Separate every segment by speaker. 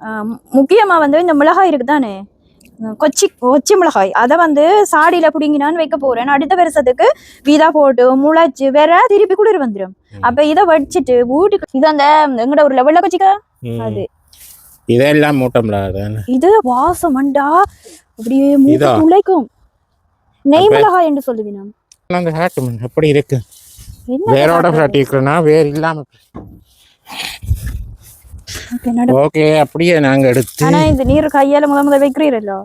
Speaker 1: ஆஹ் முக்கியமா வந்து இந்த மிளகாய் இருக்குதானே? கொச்சி கொச்சி மிளகாய். அதை வந்து சாடியில பிடிங்கினான்னு வைக்க போறேன். அடுத்த வருஷத்துக்கு விதா போட்டு முளைச்சு வேற திருப்பி குளிர் வந்துடும். அப்ப இதை வடிச்சிட்டு வீட்டுக்கு இது அந்த எங்கட ஊர்ல வெள்ளை கொச்சிக்கா. அது.
Speaker 2: இதெல்லாம் மூட்டம்ல அதானே
Speaker 1: இது வாசம் மண்டா அப்படியே மூக்கு
Speaker 2: இதா?
Speaker 1: துளைக்கும். நெய் மிளகாய் என்று சொல்லுவினா
Speaker 2: அந்த ஹேட்டு எப்படி இருக்கு. வேரோட வேர் இல்லாம
Speaker 1: என்னடா?
Speaker 2: ஓகே அப்படியே நாங்க எடுத்து
Speaker 1: ஆனா இந்த நீர் கையால முத முத வைக்கிறீரല്ലോ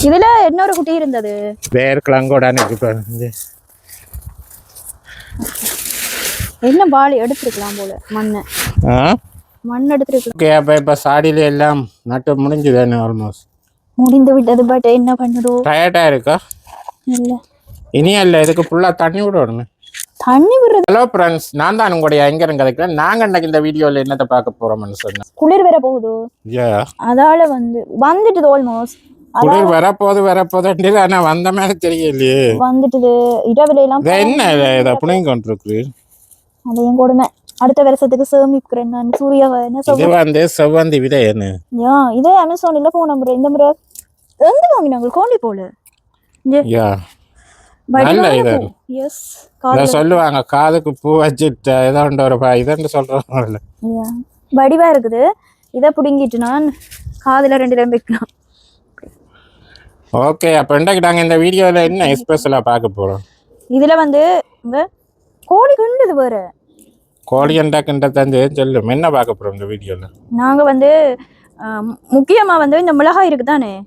Speaker 1: இதுல இன்னொரு குட்டி இருந்தது.
Speaker 2: வேர் கிழங்கோடான்னு இருக்கு
Speaker 1: என்ன பாலி எடுத்திருக்கலாம் போல மண்ணை? மண் எடுத்திருக்கலாம்.
Speaker 2: ஓகே அப்போ இப்போ சாடியில எல்லாம் நட்டு முடிஞ்சுதானே ஆல்மோஸ்ட்
Speaker 1: முடிந்து விட்டது பட் என்ன பண்ணுதோ?
Speaker 2: டயர்டாக இருக்கா?
Speaker 1: இல்ல.
Speaker 2: இனி இல்லை இதுக்கு ஃபுல்லாக தண்ணி விடணும்.
Speaker 1: தண்ணி விடுறது
Speaker 2: ஹலோ ஃப்ரெண்ட்ஸ் நான் தான் உங்களுடைய ஐங்கரன் கதைக்கிறேன். நாங்கள் இன்னைக்கு இந்த வீடியோவில் என்னத்தை பார்க்க போகிறோம்னு சொன்னேன்.
Speaker 1: குளிர் வர போகுது. அதால வந்து வந்துட்டுது ஆல்மோஸ்ட்
Speaker 2: குளிர் வரப்போது வரப்போது ஆனால் வந்த மாதிரி தெரியலையே.
Speaker 1: வந்துட்டுது. இரவுல எல்லாம்
Speaker 2: என்ன இது இதை புனிங்க கொண்டிருக்கு
Speaker 1: அதையும் கொடுமை. அடுத்த வருஷத்துக்கு சேமிக்கிறேன் நான். சூர்யாவை என்ன
Speaker 2: வந்து செவ்வந்தி விதை என்ன?
Speaker 1: யா இதே அமேசான்ல போன முறை இந்த முறை. எங்க வாங்கினாங்க? கோண்டி போல.
Speaker 2: யா நல்ல இது. சொல்லுவாங்க காதுக்கு பூ வச்சுட்டு ஏதோ ஒரு பா இதுன்னு சொல்கிறோம்ல
Speaker 1: வடிவா இருக்குது. இதை பிடுங்கிட்டு நான் காதுல ரெண்டு ரெண்டு வைக்கலாம்.
Speaker 2: ஓகே அப்போ இன்றைக்கு நாங்கள் இந்த வீடியோவில் என்ன ஸ்பெஷலாக பார்க்க போகிறோம்
Speaker 1: இதுல வந்து இங்க கோழி கிண்டுது வேற
Speaker 2: கோழி அண்டாக்குன்ற தந்து சொல்லும் என்ன பார்க்க போகிறோம் இந்த வீடியோவில்
Speaker 1: நாங்க வந்து முக்கியமா வந்து இந்த மிளகாய் இருக்குதானே? உம்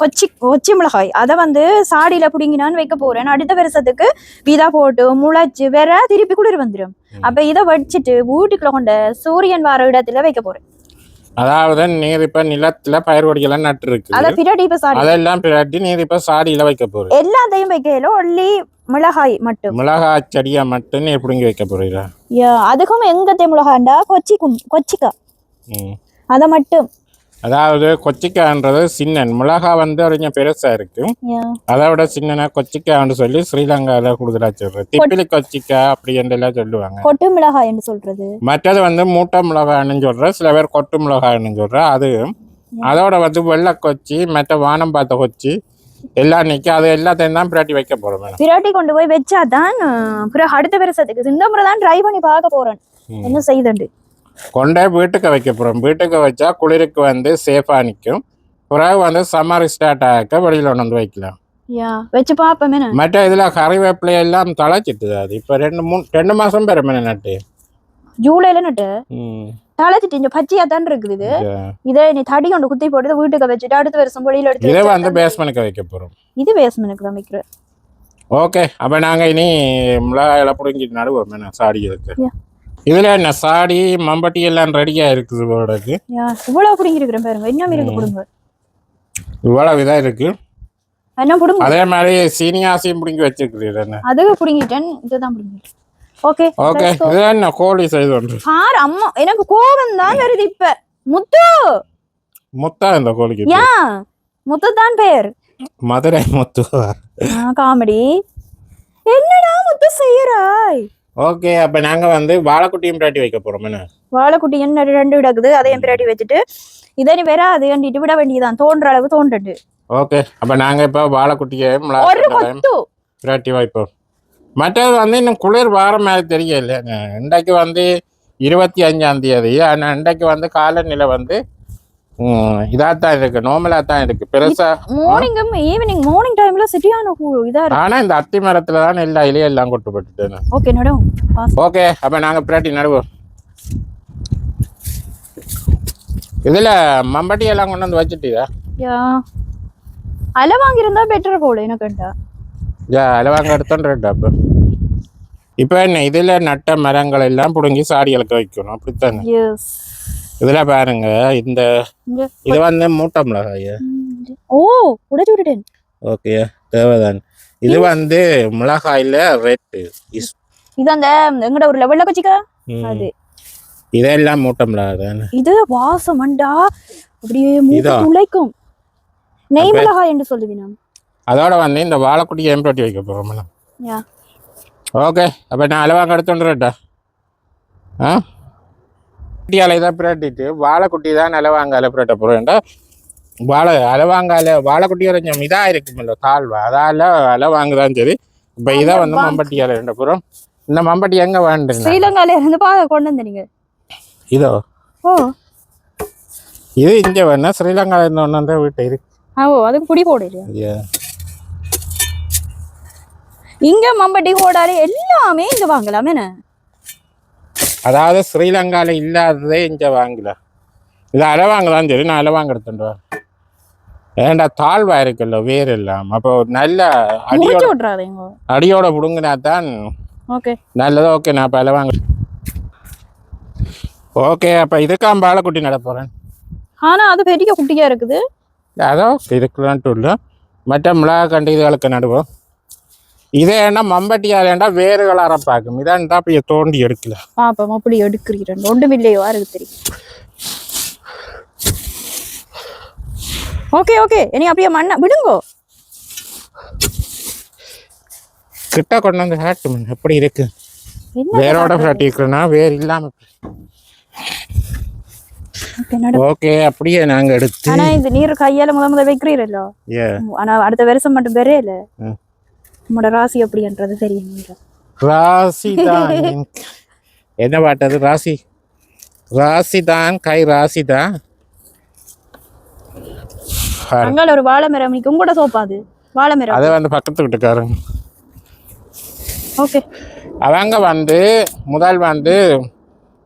Speaker 1: கொச்சி கொச்சி மிளகாய். அதை வந்து சாடியில பிடுங்கினான்னு வைக்க போறேன். அடுத்த வருஷத்துக்கு விதா போட்டு முளைச்சு வேற திருப்பி குளிர் வந்துடும். அப்ப இதை வடிச்சிட்டு வீட்டுக்குள்ள கொண்ட சூரியன் வர இடத்துல வைக்க போறேன்.
Speaker 2: அதாவது நீர் இப்போ நிலத்தில் பயிர் கொடிகள்லாம் நட்டு இருக்கு.
Speaker 1: அதை பின்னாடி இப்ப சாடி.
Speaker 2: அதெல்லாம் பிராட்டி நீர் இப்போ சாடியில் வைக்க போகிறேன்
Speaker 1: எல்லாத்தையும் வைக்கல. ஒன்லி மிளகாய் மட்டும்.
Speaker 2: மிளகாய் செடியை மட்டும் நீர் பிடுங்கி வைக்க
Speaker 1: யா, அதுக்கும் எங்கத்தை மிளகாண்டா கொச்சி கொச்சிக்கா. அதை மட்டும்.
Speaker 2: அதாவது கொச்சிக்கான்றது சின்னன். மிளகா வந்து கொஞ்சம் பெருசாக இருக்கு. அதை விட சின்னனா கொச்சிக்கான்னு சொல்லி ஸ்ரீலங்காவில் கூடுதலாக சொல்கிறேன் திப்பிலி கொச்சிக்கா அப்படி என்றெல்லாம் சொல்லுவாங்க.
Speaker 1: கொட்டு மிளகாய் என்று சொல்றது.
Speaker 2: மற்றது வந்து மூட்டை மிளகான்னு சொல்கிறேன் சில பேர் கொட்டு மிளகான்னு சொல்கிறேன் அது அதோட வந்து வெள்ளை கொச்சி மற்ற வானம் பார்த்த கொச்சி எல்லாம் நிற்க அது எல்லாத்தையும் தான் பிராட்டி வைக்க மேடம்.
Speaker 1: பிராட்டி கொண்டு போய் வச்சாதான் அடுத்த வருஷத்துக்கு இந்த முறை தான் ட்ரை பண்ணி பார்க்க போறேன். என்ன செய்துண்டு?
Speaker 2: கொண்டே வீட்டுக்கு வைக்க போகிறோம் வீட்டுக்கு வச்சா குளிருக்கு வந்து சேஃபாக நிற்கும் பிறகு வந்து சம்மர் ஸ்டார்ட் ஆக வெளியில் கொண்டு வந்து வைக்கலாம்.
Speaker 1: வச்சு பார்ப்போமே.
Speaker 2: மற்ற இதில் கறிவேப்பிலை எல்லாம் தழைச்சிட்டுது அது இப்போ ரெண்டு மூணு ரெண்டு மாதம் பெருமை நட்டு?
Speaker 1: ஜூலைல நட்டு. தழைச்சிட்டு இங்க பச்சையா தான் இருக்குது இது. இதை நீ தடி கொண்டு குத்தி போட்டு வீட்டுக்கு வச்சுட்டு அடுத்த வருஷம் வெளியில எடுத்து
Speaker 2: இதை வந்து
Speaker 1: தான்
Speaker 2: பேஸ்மெண்ட்டுக்கு வைக்க போகிறோம்
Speaker 1: இது பேஸ்மெண்ட்டுக்கு தான் வைக்கிறேன்.
Speaker 2: ஓகே அப்போ நாங்கள் இனி மிளகாயெல்லாம் பிடுங்கிட்டு நடுவோம் என்ன? சாடி இருக்கு
Speaker 1: Yeah.
Speaker 2: இதில் என்ன சாடி மம்பட்டி எல்லாம் ரெடியாக இருக்குது போடக்கு
Speaker 1: இவ்வளவு பிடிங்கி இருக்கிறேன் பாருங்க. இன்னும் இருக்கு. பிடுங்க.
Speaker 2: இவ்வளோ இதாக இருக்கு.
Speaker 1: என்ன பிடுங்க.
Speaker 2: அதே மாதிரி சீனியாசியும் பிடுங்கி வச்சிருக்கிறீர் என்ன?
Speaker 1: அதுக்கு பிடுங்கிட்டேன். இதுதான் பிடுங்கிட்டேன் ஓகே
Speaker 2: ஓகே இது என்ன கோழி செய்து ஒன்று?
Speaker 1: பாரு அம்மா எனக்கு கோபம் தான் வருது இப்ப. முத்து!
Speaker 2: முத்தா இந்த கோழிக்கு
Speaker 1: யா முத்து தான் பேர்.
Speaker 2: மதுரை முத்து
Speaker 1: காமெடி. என்னடா முத்து செய்யறாய்?
Speaker 2: ஓகே அப்போ நாங்கள் வந்து வாழைக்குட்டியும் பிராட்டி வைக்க போகிறோம் என்ன?
Speaker 1: வாழைக்குட்டி என்ன ரெண்டு கிடக்குது அதையும் பிராட்டி வச்சுட்டு இதை நீ வேற அது கண்டிட்டு விட வேண்டியதுதான் தோன்ற அளவு தோன்றட்டு
Speaker 2: ஓகே அப்போ நாங்கள் இப்போ வாழைக்குட்டியை பிராட்டி வைப்போம். மற்றது வந்து இன்னும் குளிர் வார மாதிரி தெரியல இன்றைக்கு வந்து இருபத்தி அஞ்சாம் தேதி ஆனால் இன்றைக்கு வந்து காலநிலை வந்து இதாக தான் இருக்கு. நார்மலாக தான் இருக்கு. பெருசா
Speaker 1: மார்னிங்கும் ஈவினிங் மார்னிங் டைம்ல சிட்டியான இதா இருக்கு.
Speaker 2: ஆனால் இந்த அத்தி மரத்தில் தான் எல்லா இலையும் எல்லாம் கொட்டுப்பட்டுட்டேன்
Speaker 1: ஓகே நடும்
Speaker 2: ஓகே அப்போ நாங்கள் பிராட்டி நடுவோம். இதில் மம்பட்டி எல்லாம் கொண்டு வந்து வச்சுட்டியா?
Speaker 1: யா. அலை வாங்கியிருந்தா பெட்டர் போல எனக்குண்டா
Speaker 2: யா அலவாங்க எடுத்தோன்றா அப்போ. இப்போ என்ன இதில் நட்ட மரங்கள் எல்லாம் பிடுங்கி சாடிகளுக்கு வைக்கணும். அப்படித்தானே?
Speaker 1: எஸ்
Speaker 2: இதில் பாருங்க இந்த இது வந்து மூட்டை மிளகாய்
Speaker 1: ஓ உடைச்சு விட்டுட்டேன்
Speaker 2: ஓகே தேவைதான். இது வந்து மிளகாயில் இஸ்
Speaker 1: இது அந்த எங்கட ஊர்ல வெள்ளை கொச்சிக்கா அது.
Speaker 2: இதெல்லாம் மூட்டை மிளகாய் தானே?
Speaker 1: இது வாசம் மண்டா அப்படியே
Speaker 2: இதா?
Speaker 1: துளைக்கும். நெய் மிளகாய் என்று சொல்லுவினா
Speaker 2: அதோட வந்து இந்த வாழைக்குட்டி ஏம்பட்டி வைக்க போகிறோம் மேடம். ஓகே அப்போ நான் அளவாங்க எடுத்துட்டுறேன்டா ஆ? குட்டியால இதை பிரட்டிட்டு வாழைக்குட்டி தான் நிலவாங்கால பிரட்ட போறேன்டா வாழை அலவாங்கால வாழைக்குட்டி கொஞ்சம் இதா இருக்குமில்ல தாழ்வா? அதால அலவாங்குதான் சரி. இப்ப இதை வந்து மம்பட்டியால ரெண்டு புறம். இந்த மம்பட்டி எங்க வேண்டுங்க
Speaker 1: ஸ்ரீலங்கால இருந்து கொண்டு வந்தீங்க
Speaker 2: இதோ.
Speaker 1: ஓ.
Speaker 2: இது இங்க வேணா ஸ்ரீலங்கால இருந்து ஒன்று வந்து வீட்டு இருக்கு
Speaker 1: ஆ ஓ அதுக்கு புடி
Speaker 2: Yeah.
Speaker 1: இங்க மம்பட்டி கோடாலி எல்லாமே இங்க வாங்கலாமே என்ன?
Speaker 2: அதாவது ஸ்ரீலங்கால இல்லாததே இங்க வாங்கலாம் இது அலவாங்கலாம் சரி நான் அலவாங்க எடுத்துட்டு வரேன் ஏன்டா தாழ்வா இருக்குல்ல வேர் எல்லாம். அப்போ நல்ல அடியோட அடியோட புடுங்கினா தான்
Speaker 1: ஓகே.
Speaker 2: நல்லதோ. ஓகே நான் இப்போ அலவாங்க ஓகே அப்போ இதுக்காம் பாலக்குட்டி நட போகிறேன்
Speaker 1: ஆனா அது பெரிய குட்டியா இருக்குது.
Speaker 2: அதோ இதுக்குலான்ட்டு இல்லை மற்ற மிளகா கண்டு இதுகளுக்கு நடுவோம். இதே என்ன மம்பட்டியாலேண்டா வேறுகள் அறப்பாக்கும். இதான்டா அப்படியே தோண்டி எடுக்கல.
Speaker 1: பாப்போம் அப்படி எடுக்கிறீரன் ஒன்றும் இல்லையோ இருக்கு தெரியும் ஓகே ஓகே. இனி அப்படியே மண்ணை விடுங்கோ.
Speaker 2: கிட்ட கொண்டு வந்து காட்டும் எப்படி இருக்கு? வேரோட ஃப்ளாட்டிக்கிறனா வேர் இல்லாம
Speaker 1: ஓகே,
Speaker 2: அப்படியே நாங்க எடுத்து.
Speaker 1: ஆனா இந்த நீர் கையால முத முத வைக்கிறீரல்லோ?
Speaker 2: ஏ.
Speaker 1: ஆனா அடுத்த வருஷம் மட்டும் பெரிய இல்ல. உங்களோட ராசி அப்படின்றது தெரியும்
Speaker 2: ராசி தான் என்ன பாட்டது ராசி ராசி. தான் கை ராசி தான்
Speaker 1: அங்கால ஒரு வாழை மரம் நிக்கும் உங்களோட சோப்பாது வாழை மரம்.
Speaker 2: அதை வந்து பக்கத்து வீட்டுக்காரங்க.
Speaker 1: ஓகே.
Speaker 2: அவங்க வந்து முதல் வந்து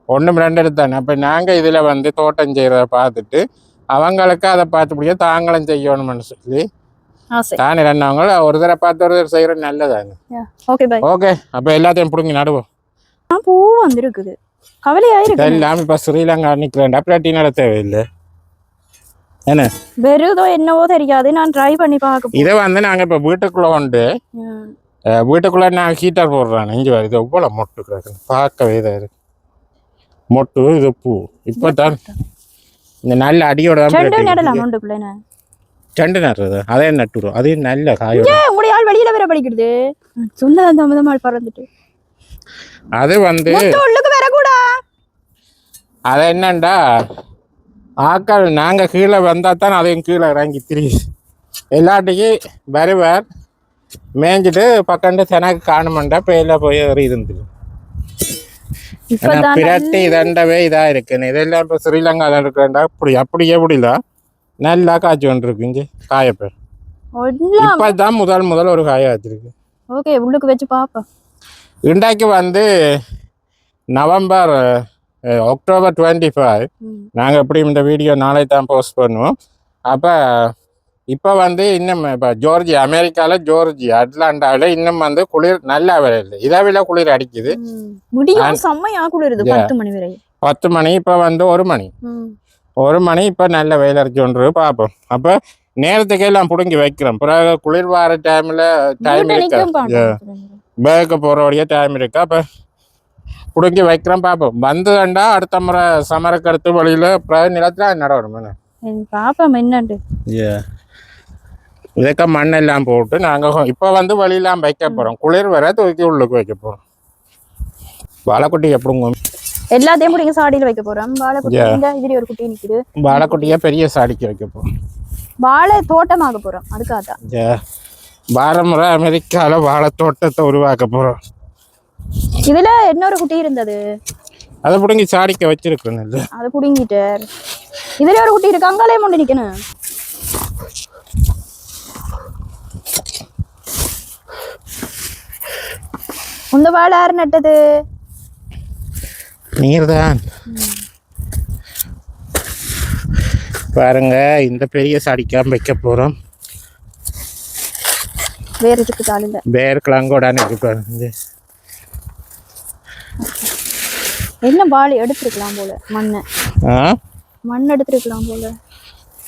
Speaker 2: ஒன்று ரெண்டு எடுத்தாங்க. அப்போ நாங்கள் இதில் வந்து தோட்டம் செய்கிறத பார்த்துட்டு அவங்களுக்கு அதை பார்த்துபடியே தாங்களும் செய்யணும்னு சொல்லி தானே ரெண்டவங்க ஒரு தடவை பார்த்து ஒரு தடவை செய்கிறது நல்லதாங்க
Speaker 1: ஓகே பாய்
Speaker 2: ஓகே அப்போ எல்லாத்தையும் பிடுங்கி நடுவோம்
Speaker 1: பூ வந்திருக்குது கவலையாயிருக்கு
Speaker 2: எல்லாம் இப்போ ஸ்ரீலங்கா நிற்கிறேன் அப்ளாட்டி நட தேவையில்லை என்ன
Speaker 1: வெறுதோ என்னவோ தெரியாது நான் ட்ரை பண்ணி பார்க்க
Speaker 2: இதை வந்து நாங்கள் இப்போ வீட்டுக்குள்ளே. அஹ், வீட்டுக்குள்ளே நான் ஹீட்டர் போடுறேன் இங்கே வருது எவ்வளோ மொட்டு கிடக்கு பார்க்கவே இதாக இருக்கு மொட்டு இது பூ இப்போ தான் இந்த நல்ல அடியோட தான்
Speaker 1: ரெண்டு
Speaker 2: நடுறது அதே நட்டுரும் அதே நல்ல காயோட
Speaker 1: ஏ உங்களுடைய ஆள் வெளியில வேற படிக்கிறது சொன்னதான் தாமதமாள் பறந்துட்டு
Speaker 2: அது வந்து
Speaker 1: உள்ளுக்கு வரக்கூடா
Speaker 2: அது என்னண்டா ஆக்கள் நாங்கள் கீழே வந்தால் தான் அதையும் கீழே இறங்கி திரியுது எல்லாட்டிக்கும் வருவார் மேய்ஞ்சிட்டு பக்கண்டு தனக்கு காணுமெண்டா பேயில போய் ஏறி இருந்துடும் பிரட்டி இதண்டவே இதா இருக்குன்னு இதெல்லாம் இப்போ ஸ்ரீலங்கால இருக்கிறேன்டா அப்படி அப்படியே எப்படில நல்லா காய்ச்சி கொண்டிருக்கு இங்கே காயப்பேர்
Speaker 1: எல்லாம்
Speaker 2: இப்பதான் முதல் முதல் ஒரு காய வச்சிருக்கு
Speaker 1: ஓகே உள்ளுக்கு வச்சு பாப்போம்.
Speaker 2: இன்றைக்கு வந்து நவம்பர் அக்டோபர் டுவெண்ட்டி ஃபைவ். நாங்கள் எப்படி இந்த வீடியோ நாளை தான் போஸ்ட் பண்ணுவோம். அப்போ இப்போ வந்து இன்னும் இப்போ ஜோர்ஜியா அமெரிக்காவில் ஜோர்ஜியா அட்லாண்டாவில் இன்னும் வந்து குளிர் நல்லா இல்லை இதை விட குளிர் அடிக்குது.
Speaker 1: பத்து மணி
Speaker 2: இப்போ வந்து ஒரு மணி. ஒரு மணி இப்போ நல்ல வெயில் அடிச்சோன்று பார்ப்போம் அப்போ நேரத்துக்கு எல்லாம் பிடுங்கி வைக்கிறோம். பிறகு குளிர் வர டைமில் டைம் இருக்கா. பேக்கு போகிறபடியே டைம் இருக்கா? அப்போ பிடுங்கி வைக்கிறோம் பார்ப்போம் வந்ததுண்டா அடுத்த முறை சமரக்கு அடுத்து வழியில் பிறகு நிலத்தில் நடணும்
Speaker 1: ம், பாப்போம் என்னண்டு
Speaker 2: இதுக்க மண்ணெல்லாம் போட்டு நாங்கள் இப்போ வந்து வழியெல்லாம் வைக்க போகிறோம் குளிர் வர தூக்கி உள்ளுக்கு வைக்க போகிறோம் வாழைக்குட்டி எப்படிங்க
Speaker 1: எல்லாத்தையும் பிடிங்க சாடியில வைக்க போறோம். வாழைக்குட்டி
Speaker 2: Yeah.
Speaker 1: இந்த இதுல ஒரு குட்டி நிக்குது.
Speaker 2: வாழைக்குட்டியை பெரிய சாடிக்கு வைக்க போகிறோம்
Speaker 1: வாழை தோட்டமாக போறோம். அதுக்காக தான்.
Speaker 2: வார முறை அமெரிக்காவில் வாழை தோட்டத்தை உருவாக்க போகிறோம்
Speaker 1: இதுல இன்னொரு குட்டி இருந்தது.
Speaker 2: அதை பிடுங்கி சாடிக்க வச்சிருக்கணும் இல்லை.
Speaker 1: அதை புடுங்கிட்டார் இதுல ஒரு குட்டி இருக்கு. அங்காலே முண்டு நிக்கணும். உந்த வாழை யார் நட்டது?
Speaker 2: நீர்தான். பாருங்க இந்த பெரிய சாடிக்காம வைக்க போகிறோம்
Speaker 1: வேற இதுக்கு தாள் இல்ல
Speaker 2: பேர் கிளங்கோடான்னு இருக்கு பாருங்க
Speaker 1: என்ன வாழை எடுத்திருக்கலாம் போல மண்ணை? மண் எடுத்திருக்கலாம் போல.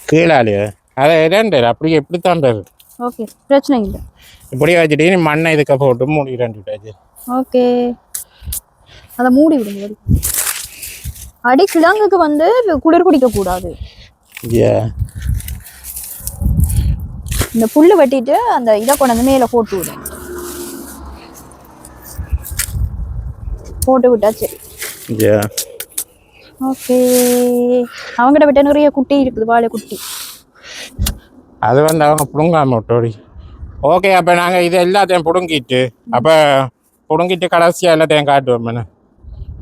Speaker 2: கீழாலையே அதை இரண்டு அப்படியே இப்படித்தான் பேர்
Speaker 1: ஓகே பிரச்சனை இல்லை.
Speaker 2: இப்படியே வச்சுட்டு மண்ணை இதுக்க போட்டு மூடி ரெண்டு விட்டாச்சு
Speaker 1: ஓகே. அதை மூடி விடுங்க. அடி. கிழங்குக்கு வந்து குளிர் குடிக்க கூடாது. இந்த புல்லு வெட்டிட்டு அந்த இதை கொண்டு வந்து மேலே போட்டு விடும் போட்டு விட்டா சரி ஓகே அவங்ககிட்ட விட்ட நிறைய குட்டி இருக்குது வாழை குட்டி.
Speaker 2: அது வந்து அவங்க பிடுங்காம விட்டோடி. ஓகே அப்போ நாங்கள் இது எல்லாத்தையும் பிடுங்கிட்டு அப்போ பிடுங்கிட்டு கடைசியாக எல்லாத்தையும் காட்டுவோம்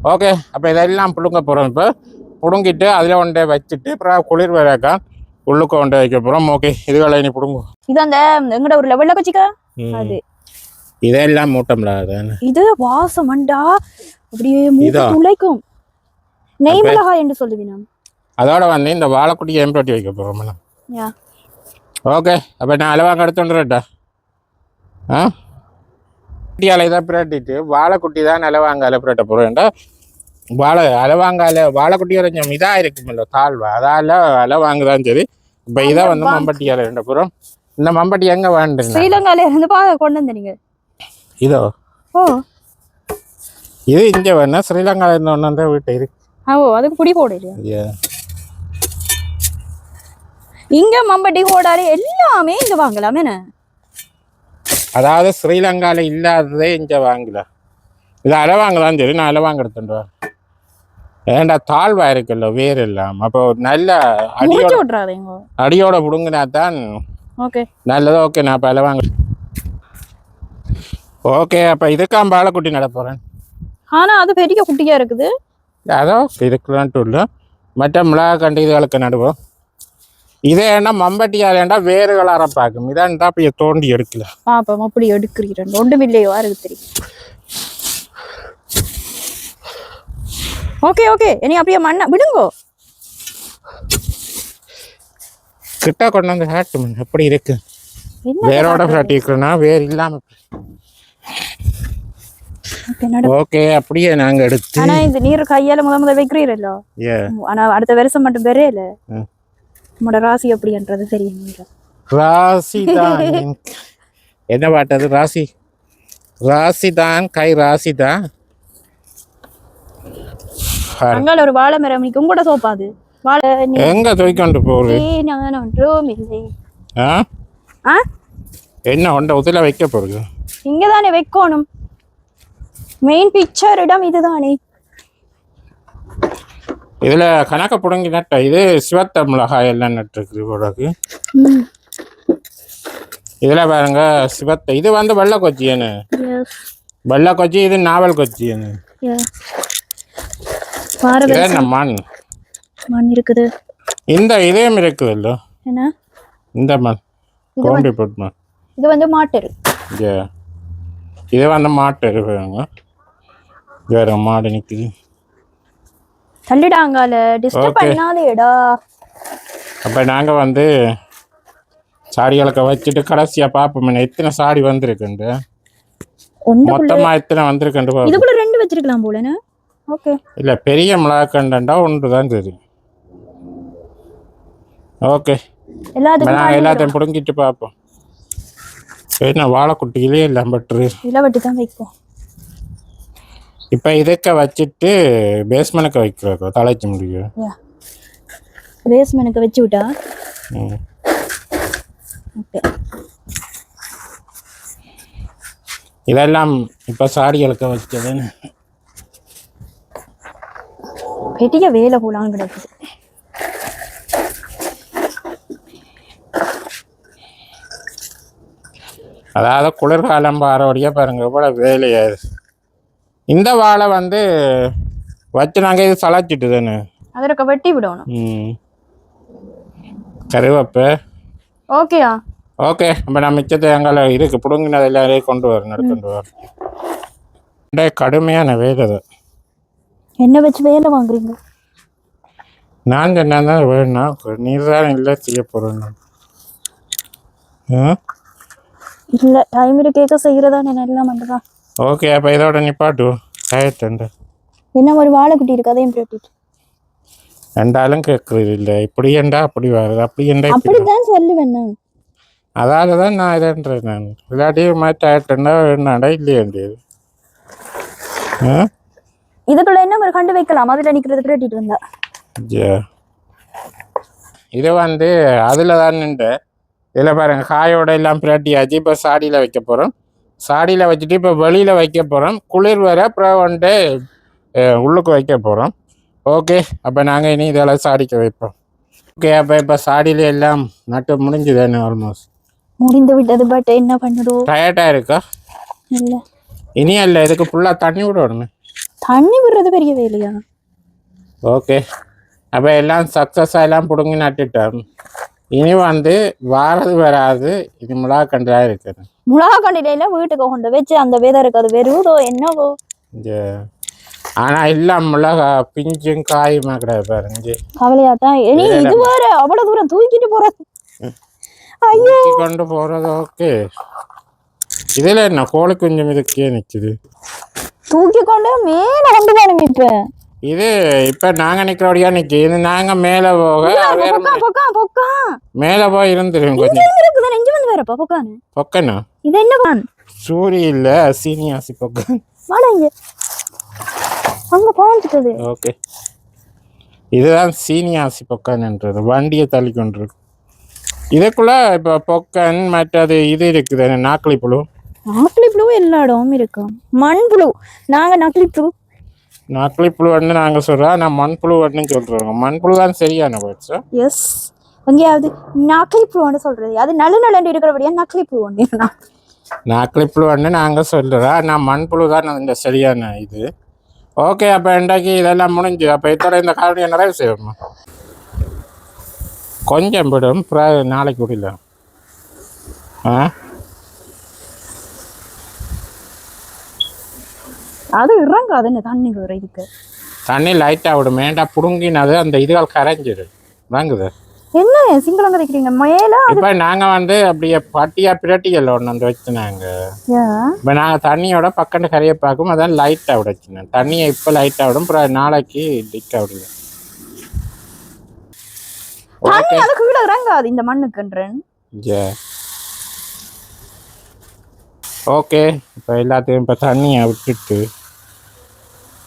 Speaker 2: ஓகே அப்போ இதெல்லாம் பிடுங்க போகிறோம் இப்போ. பிடுங்கிட்டு அதில் கொண்டே வச்சுட்டு அப்புறம் குளிர் வரக்கா உள்ளுக்கு கொண்டு வைக்க போகிறோம் ஓகே இதுகளை இனி பிடுங்கும்
Speaker 1: இது அந்த எங்கட ஒரு லெவல்ல கச்சிக்கா அது.
Speaker 2: இதெல்லாம் மூட்டம்ல
Speaker 1: இது வாசம் அண்டா அப்படியே? துளைக்கும். நெய் மிளகாய் என்று சொல்லுவினா
Speaker 2: அதோட வந்து இந்த வாழைக்குட்டி எம்பட்டி வைக்க போகிறோம் மேடம். ஓகே அப்போ நான் அளவாங்க எடுத்துட்டுறேன்டா ஆ? குட்டியால் இதை பிரட்டிட்டு வாழைக்குட்டி தான் அளவாங்கால பிரட்ட போகிறேன்டா வாழை அளவாங்கால வாழைக்குட்டி கொஞ்சம் இதாக இருக்குமில்ல தாழ்வா? அதால அளவாங்க தான் சரி இப்போ இதை வந்து மம்பட்டியால் ரெண்டு புறம். இந்த மம்பட்டி எங்கே வேண்டுங்க
Speaker 1: ஸ்ரீலங்கால இருந்து கொண்டு வந்த நீங்க.
Speaker 2: இதோ.
Speaker 1: ஓ.
Speaker 2: இது இங்கே வேணா ஸ்ரீலங்காவில் இருந்து ஒன்று வந்து வீட்டு இருக்கு
Speaker 1: ஓ அதுக்கு போடுது
Speaker 2: Yeah.
Speaker 1: இங்க மம்பட்டி கோடாரி எல்லாமே இங்க வாங்கலாம் என்ன
Speaker 2: அதாவது ஸ்ரீலங்காவில் இல்லாததே இங்கே வாங்கல. இது அளவாங்க தான் சரி நான் அளவாங்க எடுத்துட்டு வரேன் ஏண்டா தாழ்வா இருக்குல்ல வேர் எல்லாம். அப்போ நல்ல அடியோட அடியோட பிடுங்கினா தான்
Speaker 1: ஓகே.
Speaker 2: நல்லது. ஓகே நான் இப்போ அளவாங்க ஓகே அப்போ இதுக்காம் பாலக்குட்டி நட போகிறேன்
Speaker 1: ஆனா அது பெரிய குட்டியா இருக்குது.
Speaker 2: அதோ இதுக்குலான்ட்டு இல்லை. மற்ற மிளகா கண்டு இதுகளுக்கு நடுவோம். இதே என்ன மம்பட்டியால் ஏண்டா வேறுகள் அறப்பாக்கும் இதான்டா இப்போ தோண்டி எடுக்கல.
Speaker 1: பாப்போம் அப்படி எடுக்கிறீரன் ஒன்றும் இல்லையோ இருக்கு தெரியும் ஓகே ஓகே. இனி அப்படியே மண்ணை விடுங்கோ.
Speaker 2: கிட்ட கொண்டு வந்து ஹேட்டு எப்படி இருக்கு? வேரோட ஃப்ராட்டிக்கிறோன்னா வேர் இல்லாமல்
Speaker 1: ஓகே,
Speaker 2: அப்படியே நாங்கள் எடுத்து
Speaker 1: ஆனா இது நீர் கையால முத முத வைக்கிறீரல்லோ?
Speaker 2: ஏ.
Speaker 1: ஆனா அடுத்த வருஷம் மட்டும் பெறையல நம்மளோட ராசி எப்படின்றது தெரியும்?
Speaker 2: ராசி தான் என்ன பாட்டது? ராசி. ராசி தான் கை ராசி தான்
Speaker 1: அங்கால ஒரு வாழை மரம் நிற்கும் கூட சோப்பாது வாழை
Speaker 2: எங்க தூக்கிக்கொண்டு போகுது?
Speaker 1: ஏய், நான் ஒன்றும் இல்லை.
Speaker 2: ஆ?
Speaker 1: ஆ?
Speaker 2: என்ன ஒன்றை உதில வைக்க போகுது
Speaker 1: இங்க தானே வைக்கணும். மெயின் பிக்சர் இடம் இதுதானே.
Speaker 2: இதுல கணக்க புடுங்கி நட்ட இது சிவத்த மிளகாய் எல்லாம் நட்டுருக்கு
Speaker 1: ம்.
Speaker 2: இதுல பாருங்க சிவத்த இது வந்து வெள்ளை கொச்சியனு வெள்ளை கொச்சி இது நாவல் கொச்சியனு என்ன மண்?
Speaker 1: மண் இருக்குது.
Speaker 2: இந்த இதயம் இருக்குதுல்ல
Speaker 1: என்ன?
Speaker 2: இந்த மண். கோண்டி போட்டு மண்.
Speaker 1: இது வந்து மாட்டரு.
Speaker 2: இது வந்து மாட்டு இருக்குங்க வேற மாடு நிற்குது
Speaker 1: தள்ளிடாங்கால டிஸ்டர்ப். பண்ணாதேடா.
Speaker 2: அப்போ நாங்கள் வந்து சாடிகளுக்கு வச்சுட்டு கடைசியாக பார்ப்போம் எத்தனை சாடி வந்திருக்குண்டு? மொத்தமாக எத்தனை வந்திருக்குண்டு
Speaker 1: இதுக்குள்ள ரெண்டு வச்சிருக்கலாம் போலன்னு ஓகே.
Speaker 2: இல்லை பெரிய மிளகாக்கண்டா ஒன்று தான் தெரியும் ஓகே நாங்கள் எல்லாத்தையும் பிடுங்கிட்டு பார்ப்போம் என்ன வாழைக்குட்டியிலே எல்லாம் பட்டுரு.
Speaker 1: இலை வட்டி தான் வைப்போம்.
Speaker 2: இப்போ இதுக்க வச்சுட்டு பேஸ்மெண்ட்டுக்கு வைக்கிறோம் தலைச்சு முடியும்
Speaker 1: யா. பேஸ்மெண்ட்டுக்கு வச்சு விட்டா?
Speaker 2: இதெல்லாம் இப்போ சாடிகளுக்கு வச்சதுன்னு
Speaker 1: பெரிய வேலை போலான்னு கிடக்குது.
Speaker 2: அதாவது குளிர்காலம் பாரபடியாக பாருங்க எவ்வளோ வேலையாது இந்த வாழை வந்து வச்சு நாங்கள் இது சளைச்சிட்டு தானே.
Speaker 1: அதற்கு வெட்டி விடணும்.
Speaker 2: ம். கருவேப்பை.
Speaker 1: ஓகேயா?
Speaker 2: ஓகே அப்போ நான் மிச்சத்தை எங்களை இருக்கு பிடுங்கினது எல்லாரையும் கொண்டு வரணும் எடுத்துட்டு வரேன் கடுமையான வேலை அது.
Speaker 1: என்ன வச்சு வேலை வாங்குறீங்க?
Speaker 2: நான் என்ன தான் வேணும் நீர் தான் இல்லை செய்ய போகிறேன்
Speaker 1: இல்ல டைம் இருக்கேக்க செய்யறதா நான் எல்லாம் பண்றா
Speaker 2: ஓகே அப்போ இதோட நிப்பாட்டு கயட்டுண்டு
Speaker 1: என்ன ஒரு வாழைக்குட்டி இருக்கு அதையும் பிரட்டிட்டு
Speaker 2: ரெண்டாலும் கேட்குறது இல்லை இப்படி ஏண்டா அப்படி வருது அப்படி ஏண்டா?
Speaker 1: அப்படித்தான் சொல்லுவேன் நான்
Speaker 2: அதால தான் நான் இதன்றேன் நான் இல்லாட்டி மாற்றி ஆயிட்டேன்னா என்னடா இல்லையேண்டியது
Speaker 1: இதுக்குள்ள என்ன ஒரு கண்டு வைக்கலாம் அதுல நிக்கிறது பிரட்டிட்டு இருந்தா
Speaker 2: ஜே. இது வந்து அதில் தான் நின்று இதில் பாருங்க காயோட எல்லாம் பிரட்டியாச்சு இப்போ சாடியில் வைக்க போகிறோம் சாடியில் வச்சுட்டு இப்போ வெளியில் வைக்க போகிறோம் குளிர் வர அப்புறம் வந்துட்டு உள்ளுக்கு வைக்க போகிறோம் ஓகே அப்போ நாங்கள் இனி இதெல்லாம் சாடிக்க வைப்போம். ஓகே அப்போ இப்போ சாடியில எல்லாம் நட்டு முடிஞ்சுது என்ன ஆல்மோஸ்ட்
Speaker 1: முடிந்து விட்டது பட் என்ன பண்ணுறோம்
Speaker 2: டயர்டாக இருக்கா?
Speaker 1: இல்ல.
Speaker 2: இனி இல்லை இதுக்கு ஃபுல்லாக தண்ணி விடணுமே.
Speaker 1: தண்ணி விடுறது பெரிய வேலையா?
Speaker 2: ஓகே அப்போ எல்லாம் சக்ஸஸாக எல்லாம் பிடுங்கி நட்டுட்டோம். இனி வந்து வாரது வராது இது முலாக்கண்டாக இருக்குது.
Speaker 1: கண்டிலையில வீட்டுக்கு கொண்டு வச்சு அந்த வெதருக்கு அது வெறுதோ என்னவோ.
Speaker 2: ஆனால் எல்லாம் மிளகா பிஞ்சும் காயுமா கிடையாது பாருங்க
Speaker 1: கவலையாத்தான் இனி இது வேற அவ்வளவு தூரம் தூக்கிட்டு போறது. ஐயோ.
Speaker 2: கொண்டு போகிறது ஓகே. இதில் என்ன கோழி குஞ்சும் இதுக்கே நிற்குது
Speaker 1: தூக்கி கொண்டு மேல கொண்டு போகணும் இப்ப.
Speaker 2: இது இப்போ நாங்கள் நிற்கிறபடியா நிற்கி இது நாங்கள் மேலே போக மேலே போய் இருந்துரும் கொஞ்சம்.
Speaker 1: பொக்கானு? இது என்ன பான்
Speaker 2: சூரி இல்லை சீனியாசி பொக்கன்
Speaker 1: அங்க பாஞ்சிட்டது
Speaker 2: ஓகே. இதுதான் சீனியாசி பொக்கன்ன்றது வண்டியை தள்ளி கொண்டிருக்கு. இதுக்குள்ள இப்போ பொக்கன் மற்றது இது இருக்குது. நாக்களி புழு
Speaker 1: நக்லி ப்ளூ எல்லா இடமும் இருக்கும் மண் புழு நாங்க நக்லி ப்ளூ
Speaker 2: நாக்களி புழுன்னு நாங்கள் சொல்கிறோம் நான் மண்புழுவன்னு சொல்கிறோங்க மண்புழு தான் சரியான வேர்ட்ஸா
Speaker 1: எஸ் எங்கேயாவது நக்லி ப்ளூன்னு சொல்றது. அது நல்ல நல்ல இருக்கிறபடியா நக்லி ஒன்று
Speaker 2: நாக்களி புழுவன்னு நாங்கள் சொல்கிறோம் நான் மண்புழு தான் இந்த சரியான இது. ஓகே அப்போ இன்றைக்கு இதெல்லாம் முடிஞ்சு. அப்போ இத்தோட இந்த காரணியை நிறைவு செய்வோமா கொஞ்சம் விடும். நாளைக்கு விடல ஆ?
Speaker 1: அது இறங்காது என்ன தண்ணி வேற இதுக்கு
Speaker 2: தண்ணி லைட்டாக விடும். வேண்டா புடுங்கினது? அந்த இதுகள் கரைஞ்சிடு வாங்குது.
Speaker 1: என்ன சிங்களம் கதைக்கிறீங்க? மேல
Speaker 2: இப்போ நாங்கள் வந்து அப்படியே பட்டியா பிரட்டிகள் ஒன்று வந்து வச்சுனாங்க இப்போ நாங்கள் தண்ணியோட பக்கத்து கரையை பார்க்கும் அதான் லைட்டாக விடச்சுனேன் தண்ணியை இப்போ லைட்டாக விடும். அப்புறம் நாளைக்கு டிக்காக விடுங்க.
Speaker 1: தண்ணி அது கீழே இறங்காது இந்த மண்ணுக்குன்றேன்.
Speaker 2: ஜே ஓகே இப்போ எல்லாத்தையும் இப்போ தண்ணியை விட்டுட்டு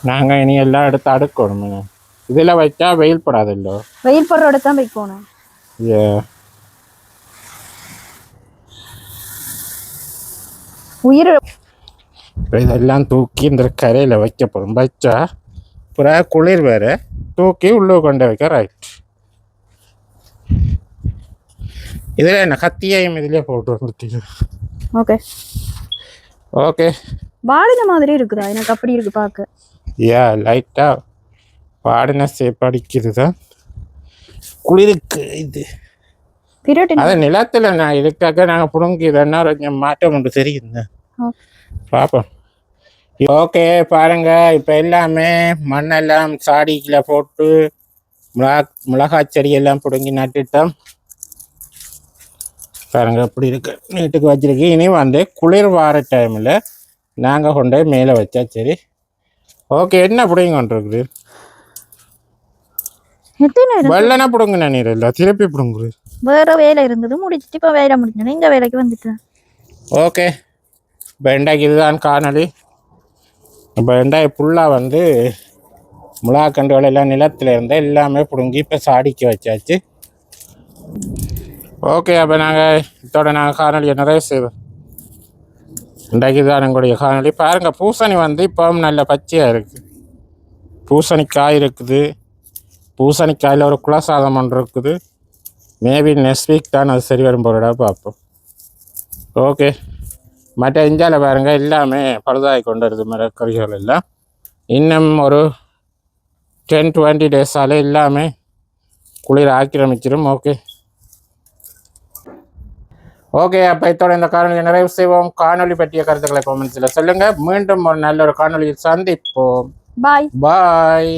Speaker 2: நாங்கள் இனி எல்லாம் எடுத்து அடுக்கணும் இதில் வச்சா வெயில் படாதில்லோ
Speaker 1: வெயில் போடுற இடத்துல தான் வைக்கணும்.
Speaker 2: ஏ.
Speaker 1: உயிர்
Speaker 2: இதெல்லாம் தூக்கி இந்த கரையில் வைக்க போகிறோம் வச்சா அப்புறம் குளிர் வேறு. தூக்கி உள்ளே கொண்டு வைக்க ரைட் இதில் என்ன கத்தியையும் இதிலே போட்டு வந்துட்டு
Speaker 1: ஓகே.
Speaker 2: ஓகே.
Speaker 1: வாடின மாதிரி இருக்குதா? எனக்கு அப்படி இருக்கு பார்க்க
Speaker 2: யா லைட்டாக பாடின சேப் அடிக்குது தான் குளிருக்கு இது. அது நிலத்தில் நான் இதுக்காக நாங்கள் புடுங்கி இதென்னா கொஞ்சம் மாற்றம் உண்டு தெரியுது பார்ப்போம் ஓகே பாருங்க. இப்போ எல்லாமே மண்ணெல்லாம் சாடிக்கில் போட்டு மிளகா மிளகாய் செடி எல்லாம் பிடுங்கி நட்டுட்டோம். பாருங்க எப்படி இருக்கு. நீட்டுக்கு வச்சிருக்கு. இனி வந்து குளிர் வார டைமில் நாங்கள் கொண்டு போய் மேலே வச்சா சரி. ஓகே என்ன பிடிங்க
Speaker 1: நேரம்
Speaker 2: வெள்ளனா பிடுங்க நீர் இல்லை திருப்பி பிடுங்குது.
Speaker 1: வேற வேலை இருந்தது முடிச்சிட்டு இப்போ வேலை முடிஞ்சோன்னு இந்த வேலைக்கு வந்துட்டேன்
Speaker 2: ஓகே. இன்றைக்கு இதுதான் இப்போ இன்றைய ஃபுல்லாக வந்து முலாக்கண்டுகள் எல்லாம் நிலத்தில் இருந்த எல்லாமே பிடுங்கி இப்போ சாடிக்க வச்சாச்சு. ஓகே அப்போ நாங்கள் இதோட நாங்கள் காணொலியை நிறைய செய்வோம். இன்றைக்கு தான் எங்களுடைய காணொலி பாருங்கள் பூசணி வந்து இப்போவும் நல்ல பச்சையாக இருக்குது பூசணிக்காய் இருக்குது. பூசணிக்காயில் ஒரு குலசாதம் ஒன்று இருக்குது. மேபி நெக்ஸ்ட் வீக் தான் அது சரி வரும் போலடா பார்ப்போம் ஓகே மற்ற இந்தியாவில் பாருங்க எல்லாமே பழுதாகி கொண்டு வருது மரக்கறிகள் எல்லாம். இன்னும் ஒரு டென் டுவெண்ட்டி டேஸால் எல்லாமே குளிர் ஆக்கிரமிச்சிடும் ஓகே ஓகே அப்போ இத்தோட இந்த காணொலியை நிறைவு செய்வோம். காணொளி பற்றிய கருத்துக்களை காமெண்ட்ஸில் சொல்லுங்கள் மீண்டும் ஒரு நல்ல ஒரு காணொளியில் சந்திப்போம்.
Speaker 1: பாய்
Speaker 2: பாய்